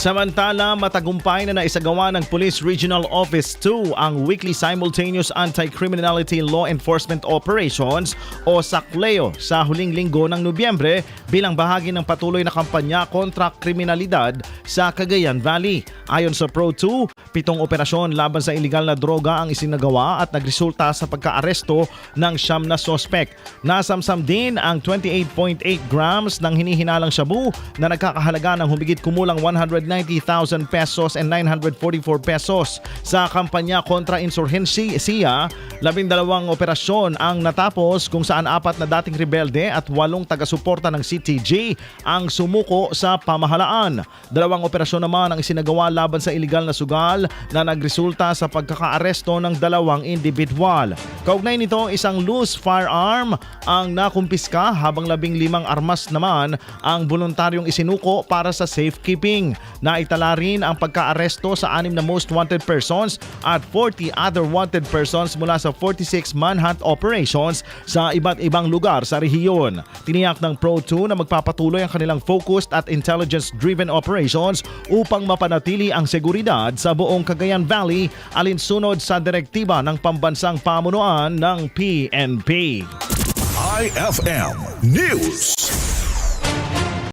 Samantala, matagumpay na naisagawa ng Police Regional Office 2 ang Weekly Simultaneous Anti-Criminality Law Enforcement Operations o SACLEO sa huling linggo ng Nobyembre bilang bahagi ng patuloy na kampanya kontra kriminalidad sa Cagayan Valley. Ayon sa Pro2, pitong operasyon laban sa ilegal na droga ang isinagawa at nagresulta sa pagkaaresto ng siyam na sospek. Nasamsam din ang 28.8 grams ng hinihinalang shabu na nagkakahalaga ng humigit kumulang 190,000 pesos and 944 pesos. Sa kampanya kontra insurgency siya, labindalawang operasyon ang natapos kung saan apat na dating rebelde at walong taga-suporta ng CTG ang sumuko sa pamahalaan. Dalawang operasyon naman ang isinagawa laban sa iligal na sugal na nagresulta sa pagkakaaresto ng dalawang individual. Kaugnay nito, isang loose firearm ang nakumpiska habang labing limang armas naman ang voluntaryong isinuko para sa safekeeping. Naitala rin ang pagkaaresto sa anim na most wanted persons at 40 other wanted persons mula sa 46 manhunt operations sa iba't ibang lugar sa rehiyon. Tiniyak ng Pro2 na magpapatuloy ang kanilang focused at intelligence-driven operations upang mapanatili ang seguridad sa buong Cagayan Valley alinsunod sa direktiba ng pambansang pamunuan ng PNP. IFM News.